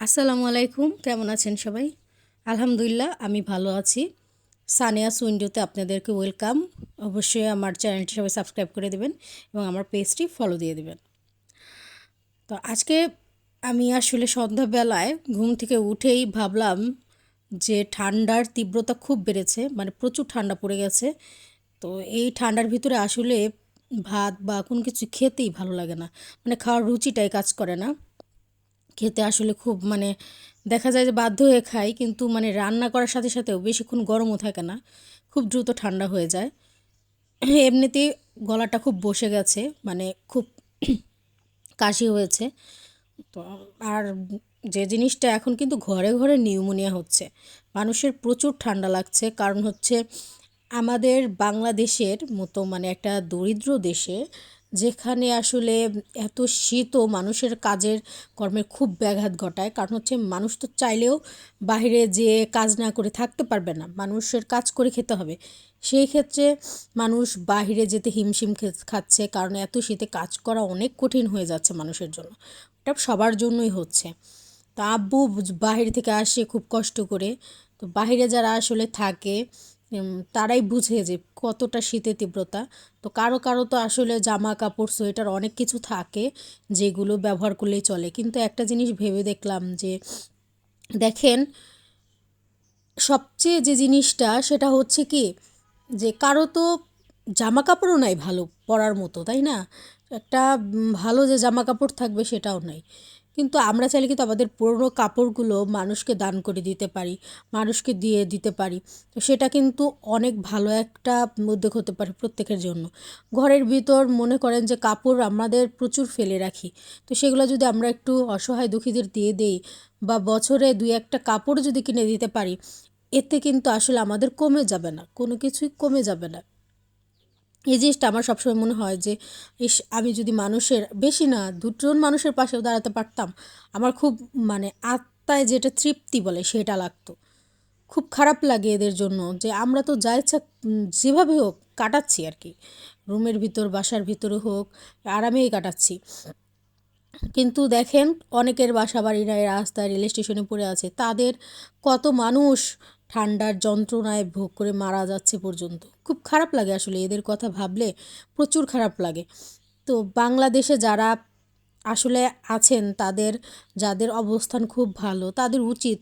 আসসালামু আলাইকুম, কেমন আছেন সবাই? আলহামদুলিল্লাহ, আমি ভালো আছি। সানিয়াস উইন্ডোতে আপনাদেরকে ওয়েলকাম। অবশ্যই আমার চ্যানেলটি সবাই সাবস্ক্রাইব করে দেবেন এবং আমার পেজটি ফলো দিয়ে দেবেন। তো আজকে আমি আসলে সন্ধ্যাবেলায় ঘুম থেকে উঠেই ভাবলাম যে ঠান্ডার তীব্রতা খুব বেড়েছে মানে প্রচুর ঠান্ডা পড়ে গেছে। তো এই ঠান্ডার ভিতরে আসলে ভাত বা কোনো কিছু খেতেই ভালো লাগে না মানে খাওয়ার রুচিটাই কাজ করে না। খেতে আসলে খুব মানে দেখা যায় যে বাধ্য হয়ে খাই, কিন্তু মানে রান্না করার সাথে সাথেও বেশিক্ষণ গরমও থাকে না, খুব দ্রুত ঠান্ডা হয়ে যায়। এমনিতেই গলাটা খুব বসে গেছে মানে খুব কাশি হয়েছে। তো আর যে জিনিসটা এখন কিন্তু ঘরে ঘরে নিউমোনিয়া হচ্ছে, মানুষের প্রচুর ঠান্ডা লাগছে। কারণ হচ্ছে আমাদের বাংলাদেশের মতো মানে একটা দরিদ্র দেশে যেখানে আসলে এত শীতও মানুষের কাজের কর্মের খুব ব্যাঘাত ঘটায়। কারণ হচ্ছে মানুষ তো চাইলেও বাইরে যেয়ে কাজ না করে থাকতে পারবে না। মানুষের কাজ করে খেতে হবে। সেই ক্ষেত্রে মানুষ বাহিরে যেতে হিমশিম খাচ্ছে। কারণ এত শীতে কাজ করা অনেক কঠিন হয়ে যাচ্ছে মানুষের জন্য। এটা সবার জন্যই হচ্ছে। তা আব্বু বাহির থেকে আসে খুব কষ্ট করে। তো বাহিরে যারা আসলে থাকে তারাই বুঝে যে কতটা শীতের তীব্রতা। তো কারও কারও তো আসলে জামা কাপড়, সোয়েটার অনেক কিছু থাকে যেগুলো ব্যবহার করলেই চলে। কিন্তু একটা জিনিস ভেবে দেখলাম যে, দেখেন, সবচেয়ে যে জিনিসটা সেটা হচ্ছে কি, যে কারও তো জামা কাপড়ও নাই ভালো পরার মতো, তাই না? একটা ভালো যে জামা কাপড় থাকবে সেটাও নাই। কিন্তু আমরা চাইলে কিন্তু আমাদের পুরনো কাপড়গুলো মানুষকে দান করে দিতে পারি, মানুষকে দিয়ে দিতে পারি। তো সেটা কিন্তু অনেক ভালো একটা উদ্যোগ হতে পারে প্রত্যেকের জন্য। ঘরের ভিতর মনে করেন যে কাপড় আমাদের প্রচুর ফেলে রাখি। তো সেগুলো যদি আমরা একটু অসহায় দুঃখীদের দিয়ে দেই বা বছরে দুই একটা কাপড় যদি কিনে দিতে পারি, এতে কিন্তু আসলে আমাদের কমে যাবে না, কোনো কিছুই কমে যাবে না। এই জিনিসটা আমার সবসময় মনে হয় যে, ইস, আমি যদি মানুষের, বেশি না, দুজন মানুষের পাশেও দাঁড়াতে পারতাম, আমার খুব মানে আত্মায় যেটা তৃপ্তি বলে সেটা লাগতো। খুব খারাপ লাগে এদের জন্য যে, আমরা তো যা ইচ্ছা যেভাবে হোক কাটাচ্ছি আর কি। রুমের ভিতর, বাসার ভিতরে হোক, আরামেই কাটাচ্ছি। কিন্তু দেখেন, অনেকের বাসা বাড়িরা রাস্তায় রেল স্টেশনে পড়ে আছে, তাদের কত মানুষ ঠান্ডার যন্ত্রণায় ভোগ করে মারা যাচ্ছে পর্যন্ত। খুব খারাপ লাগে আসলে, এদের কথা ভাবলে প্রচুর খারাপ লাগে। তো বাংলাদেশে যারা আসলে আছেন, তাদের, যাদের অবস্থান খুব ভালো, তাদের উচিত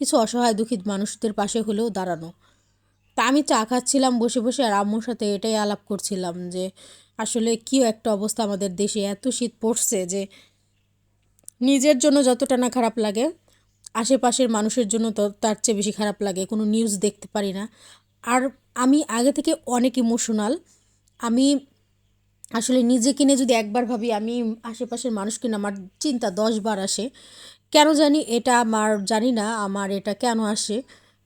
কিছু অসহায় দুঃখিত মানুষদের পাশে হলেও দাঁড়ানো। তা আমি চা খাচ্ছিলাম বসে বসে আর আম্মুর সাথে এটাই আলাপ করছিলাম যে, আসলে কী একটা অবস্থা আমাদের দেশে, এত শীত পড়ছে যে, নিজের জন্য যতটা না খারাপ লাগে আশেপাশের মানুষের জন্য তো তার চেয়ে বেশি খারাপ লাগে, কোনো নিউজ দেখতে পারি না। আর আমি আগে থেকে অনেক ইমোশনাল আমি আসলে নিজে কিনে যদি একবার ভাবি, আমি আশেপাশের মানুষকে না আমার চিন্তা দশবার আসে। কেন জানি এটা আমার, জানি না আমার এটা কেন আসে,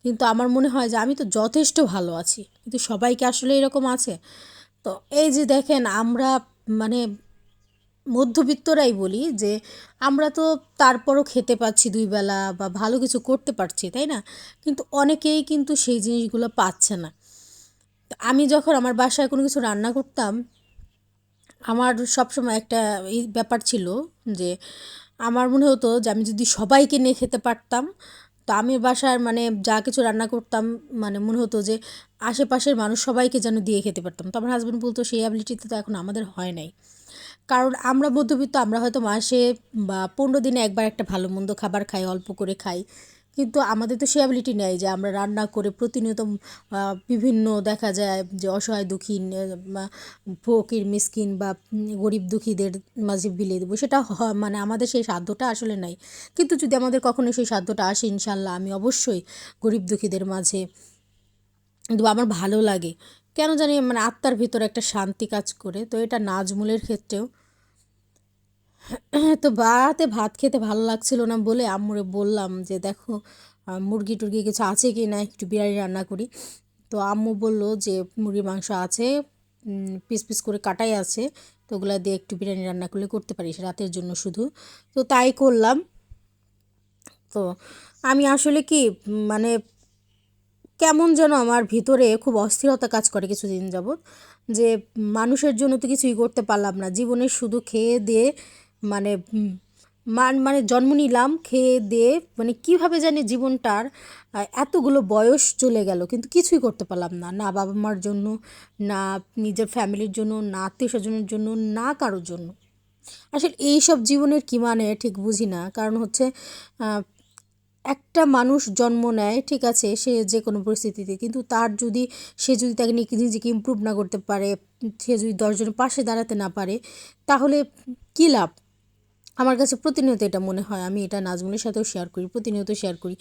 কিন্তু আমার মনে হয় যে আমি তো যথেষ্ট ভালো আছি, কিন্তু সবাইকে আসলে এরকম আছে। তো এই যে দেখেন, আমরা মানে মধ্যবিত্তরাই বলি যে আমরা তো তারপরও খেতে পাচ্ছি দুই বেলা বা ভালো কিছু করতে পারছি, তাই না? কিন্তু অনেকেই কিন্তু সেই জিনিসগুলো পাচ্ছে না। আমি যখন আমার বাসায় কোনো কিছু রান্না করতাম, আমার সবসময় একটা এই ব্যাপার ছিল যে আমার মনে হতো যে আমি যদি সবাইকে নিয়ে খেতে পারতাম, তো আমি বাসার মানে যা কিছু রান্না করতাম মানে মনে হতো যে আশেপাশের মানুষ সবাইকে যেন দিয়ে খেতে পারতাম। তো আমার হাজব্যান্ড বলতো, সেই অ্যাবিলিটিতে তো এখন আমাদের হয় নাই। কারণ আমরা মধ্যবিত্ত, আমরা হয়তো মাসে, বা পনেরো দিনে একবার একটা ভালো মন্দ খাবার খাই, অল্প করে খাই। কিন্তু আমাদের তো সে অ্যাবিলিটি নেই যে আমরা রান্না করে প্রতিনিয়ত বিভিন্ন দেখা যায় যে অসহায় দুঃখী ফকির, মিসকিন বা গরিব দুঃখীদের মাঝে বিলিয়ে দেবো। সেটা মানে আমাদের সেই সাধ্যটা আসলে নাই। কিন্তু যদি আমাদের কখনো সেই সাধ্যটা আসে ইনশাল্লাহ আমি অবশ্যই গরিব দুঃখীদের মাঝে আমার ভালো লাগে। কেন জানি মানে আত্মার ভিতরে একটা শান্তি কাজ করে। তো এটা নাজমুলের ক্ষেত্রেও তো বাতে ভাত খেতে ভালো লাগছিল না বলে আম্মুরে বললাম যে, দেখো মুরগি টুরগি কিছু আছে কি না? একটু বিরিয়ানি রান্না করি। তো আম্মু বলল যে, মুরগির মাংস আছে পিস পিস করে কাটাই আছে, তো ওগুলো দিয়ে একটু বিরিয়ানি রান্না করলে করতে পারিস, রাতের জন্য শুধু। তো তাই করলাম। তো আমি আসলে কি মানে কেমন যেন আমার ভিতরে খুব অস্থিরতা কাজ করে কিছুদিন যাবৎ, যে মানুষের জন্য তো কিছুই করতে পারলাম না। জীবনে শুধু খেয়ে দিয়ে মানে মান মানে জন্ম নিলাম, খেয়ে দিয়ে মানে কীভাবে জানি জীবনটার এতগুলো বয়স চলে গেল, কিন্তু কিছুই করতে পারলাম না। না বাবা মার জন্য, না নিজের ফ্যামিলির জন্য, না আত্মীয় স্বজনের জন্য, না কারোর জন্য। আসলে এইসব জীবনের কী মানে ঠিক বুঝি না। কারণ হচ্ছে একটা মানুষ জন্ম নেয়, ঠিক আছে, সে যে কোনো পরিস্থিতিতে, কিন্তু তার যদি, সে যদি তাকে নিজেকে ইমপ্রুভ না করতে পারে, সে যদি দশজনের পাশে দাঁড়াতে না পারে, তাহলে কী লাভ? আমার কাছে প্রতিনিয়ত এটা মনে হয়, আমি এটা নাজমুলের সাথেও শেয়ার করি, প্রতিনিয়ত শেয়ার করি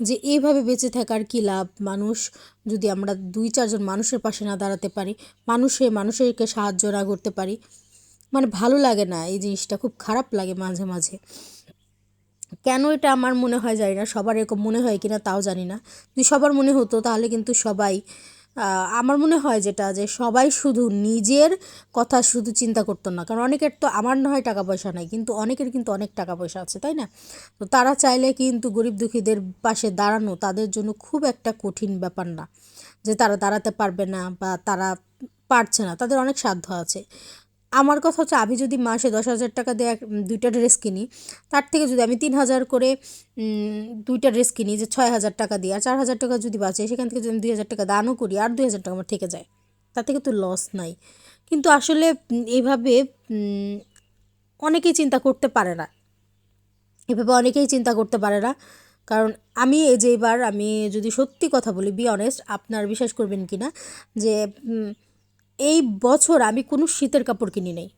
যে এইভাবে বেঁচে থাকার কী লাভ? মানুষ যদি আমরা দুই চারজন মানুষের পাশে না দাঁড়াতে পারি, মানুষে মানুষেরকে সাহায্য না করতে পারি মানে ভালো লাগে না এই জিনিসটা, খুব খারাপ লাগে মাঝে মাঝে। কেন এটা আমার মনে হয় জানি না, সবার এরকম মনে হয় কিনা তাও জানি না। যদি সবার মনে হতো তাহলে কিন্তু সবাই আমার মনে হয় যেটা, যে সবাই শুধু নিজের কথা শুধু চিন্তা করতো না। কারণ অনেকের তো আমার না হয় টাকা পয়সা নাই, কিন্তু অনেকের কিন্তু অনেক টাকা পয়সা আছে, তাই না? তো তারা চাইলে কিন্তু গরিব দুঃখীদের পাশে দাঁড়ানো তাদের জন্য খুব একটা কঠিন ব্যাপার না। যে তারা দাঁড়াতে পারবে না বা তারা পারছে না, তাদের অনেক সাধ্য আছে। আমার কথা হচ্ছে আমি যদি মাসে দশ হাজার টাকা দিয়ে দুইটা ড্রেস কিনি, তার থেকে যদি আমি তিন হাজার করে দুইটা ড্রেস কিনি যে ছয় হাজার টাকা দিয়ে, আর চার হাজার টাকা যদি বাঁচে, সেখান থেকে যদি আমি দুই হাজার টাকা দানও করি, আর দুই হাজার টাকা আমার থেকে যায়। তার থেকে তো লস নাই। কিন্তু আসলে এইভাবে অনেকেই চিন্তা করতে পারে না। এভাবে অনেকেই চিন্তা করতে পারে না। কারণ আমি এই যে এবার আমি যদি সত্যি কথা বলি বি অনেস্ট আপনার বিশ্বাস করবেন কি না যে এই বছর আমি কোনো শীতের কাপড় কিনি নাই।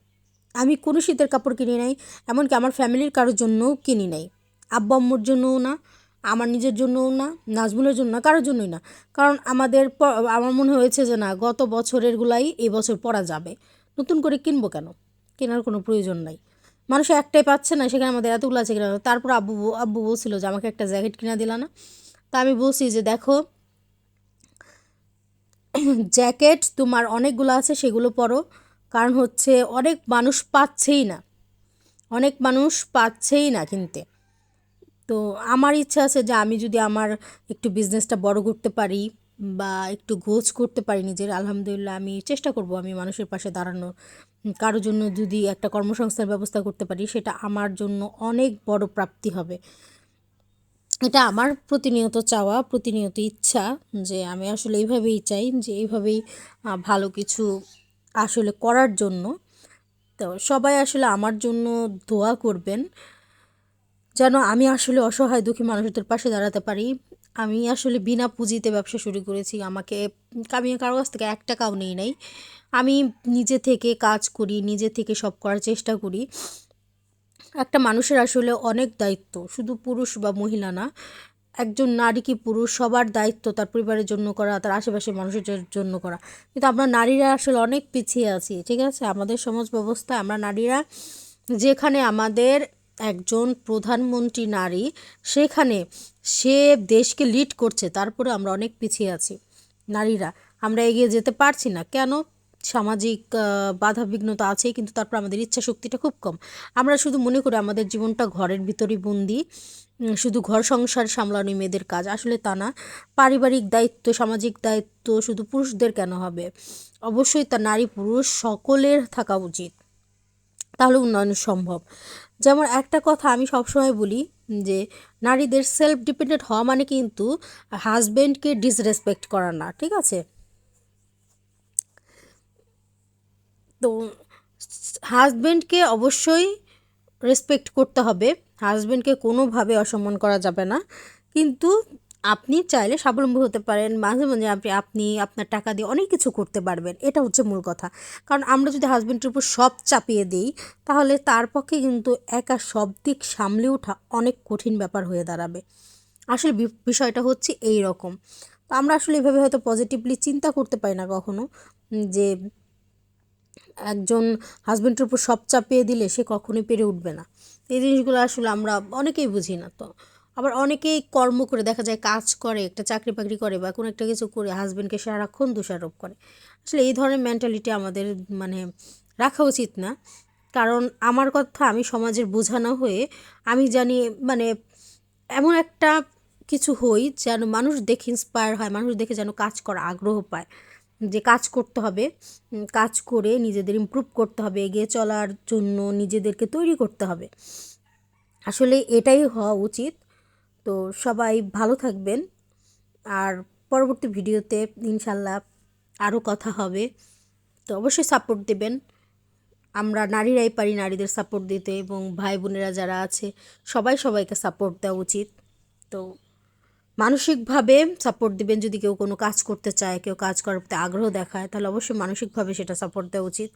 আমি কোনো শীতের কাপড় কিনি নাই, এমনকি আমার ফ্যামিলির কারোর জন্যও কিনি নাই। আব্বা আম্মুর জন্যও না, আমার নিজের জন্যও না, নাজমুলের জন্য না, কারোর জন্যই না। কারণ আমাদের আমার মনে হয়েছে যে না, গত বছরেরগুলাই এই বছর পরা যাবে। নতুন করে কিনবো কেন? কেনার কোনো প্রয়োজন নাই। মানুষ একটাই পাচ্ছে না, সেখানে আমাদের এতগুলো আছে কিনা। তারপর আব্বু আব্বু বলছিল যে, আমাকে একটা জ্যাকেট কিনা দিলা না। তা আমি বলছি যে, দেখো জ্যাকেট তোমার অনেকগুলো আছে, সেগুলো পরো। কারণ হচ্ছে অনেক মানুষ পাচ্ছেই না। অনেক মানুষ পাচ্ছেই না কিনতে। তো আমার ইচ্ছা আছে যে আমি যদি আমার একটু বিজনেসটা বড় করতে পারি বা একটু গোছ করতে পারি নিজের, আলহামদুলিল্লাহ আমি চেষ্টা করব আমি মানুষের পাশে দাঁড়ানোর। কারোর জন্য যদি একটা কর্মসংস্থার ব্যবস্থা করতে পারি, সেটা আমার জন্য অনেক বড় প্রাপ্তি হবে। এটা আমার প্রতিনিয়ত চাওয়া, প্রতিনিয়ত ইচ্ছা যে আমি আসলে এইভাবেই চাই, যে এইভাবেই ভালো কিছু আসলে করার জন্য। তো সবাই আসলে আমার জন্য দোয়া করবেন যেন আমি আসলে অসহায় দুঃখী মানুষদের পাশে দাঁড়াতে পারি। আমি আসলে বিনা পুঁজিতে ব্যবসা শুরু করেছি, আমাকে আমি কারও কাছ থেকে এক টাকাও নেই নাই। আমি নিজে থেকে কাজ করি, নিজে থেকে সব করার চেষ্টা করি। একটা মানুষের আসলে অনেক দায়িত্ব, শুধু পুরুষ বা মহিলা না। একজন নারী কি পুরুষ? সবার দায়িত্ব তার পরিবারের জন্য করা, তার আশেপাশের মানুষের জন্য করা। কিন্তু আমরা নারীরা আসলে অনেক পিছিয়ে আছি, ঠিক আছে? আমাদের সমাজ ব্যবস্থা আমরা নারীরা, যেখানে আমাদের একজন প্রধানমন্ত্রী নারী, সেখানে সে দেশকে লিড করছে, তারপরে আমরা অনেক পিছিয়ে আছি নারীরা। আমরা এগিয়ে যেতে পারছি না। কেন? সামাজিক বাধা বিঘ্নতা আছে কিন্তু তারপর আমাদের ইচ্ছা শক্তিটা খুব কম। আমরা শুধু মনে করি আমাদের জীবনটা ঘরের ভিতরেই বন্দি শুধু ঘর সংসার সামলানো মেয়েদের কাজ। আসলে তা না। পারিবারিক দায়িত্ব, সামাজিক দায়িত্ব শুধু পুরুষদের কেন হবে? অবশ্যই তা নারী পুরুষ সকলের থাকা উচিত। তাহলে উন্নয়ন সম্ভব। যেমন একটা কথা আমি সবসময় বলি, যে নারীদের সেলফ ডিপেন্ডেন্ট হওয়া মানে কিন্তু হাজব্যান্ডকে ডিসরেসপেক্ট করা না, ঠিক আছে? তো হাজব্যান্ডকে অবশ্যই রেসপেক্ট করতে হবে। হাজব্যান্ডকে কোনোভাবে অসম্মান করা যাবে না। কিন্তু আপনি চাইলে স্বাবলম্বী হতে পারেন, মাঝে মাঝে আপনি আপনি আপনার টাকা দিয়ে অনেক কিছু করতে পারবেন। এটা হচ্ছে মূল কথা। কারণ আমরা যদি হাজব্যান্ডের উপর সব চাপিয়ে দিই, তাহলে তার পক্ষে কিন্তু একা সব দিক সামলে ওঠা অনেক কঠিন ব্যাপার হয়ে দাঁড়াবে। আসলে বিষয়টা হচ্ছে এই রকম তো আমরা আসলে এভাবে হয়তো পজিটিভলি চিন্তা করতে পারি না কখনো, যে একজন হাজব্যান্ডের উপর সব চাপিয়ে দিলে সে কখনোই পেরে উঠবে না। এই জিনিসগুলো আসলে আমরা অনেকেই বুঝি না তো। আবার অনেকেই কর্ম করে দেখা যায় কাজ করে, একটা চাকরি বাকরি করে বা কোনো একটা কিছু করে হাজব্যান্ডকে সারাক্ষণ দোষারোপ করে। আসলে এই ধরনের মেন্টালিটি আমাদের মানে রাখা উচিত না। কারণ আমার কথা আমি সমাজের বোঝানো হয়ে আমি জানি মানে এমন একটা কিছু হই যেন মানুষ দেখে ইন্সপায়ার হয়, মানুষ দেখে যেন কাজ করা আগ্রহ পায়। যে কাজ করতে হবে কাজ করে নিজেদের ইমপ্রুভ করতে হবে, এগিয়ে চলার জন্য নিজেদেরকে তৈরি করতে হবে। আসলে এটাই হওয়া উচিত। তো সবাই ভালো থাকবেন। আর পরবর্তী ভিডিওতে ইনশাল্লাহ আরও কথা হবে। তো অবশ্যই সাপোর্ট দেবেন। আমরা নারীরাই পারি নারীদের সাপোর্ট দিতে এবং ভাই বোনেরা যারা আছে, সবাই সবাইকে সাপোর্ট দেওয়া উচিত। তো মানসিকভাবে সাপোর্ট দিবেন যদি কেউ কোনো কাজ করতে চায়, কেউ কাজ করার প্রতি আগ্রহ দেখায়, তাহলে অবশ্যই মানসিকভাবে সেটা সাপোর্ট দেওয়া উচিত।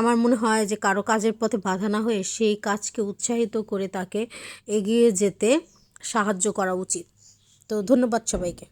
আমার মনে হয় যে কারও কাজের পথে বাধা না হয়ে সেই কাজকে উৎসাহিত করে তাকে এগিয়ে যেতে সাহায্য করা উচিত। তো ধন্যবাদ সবাইকে।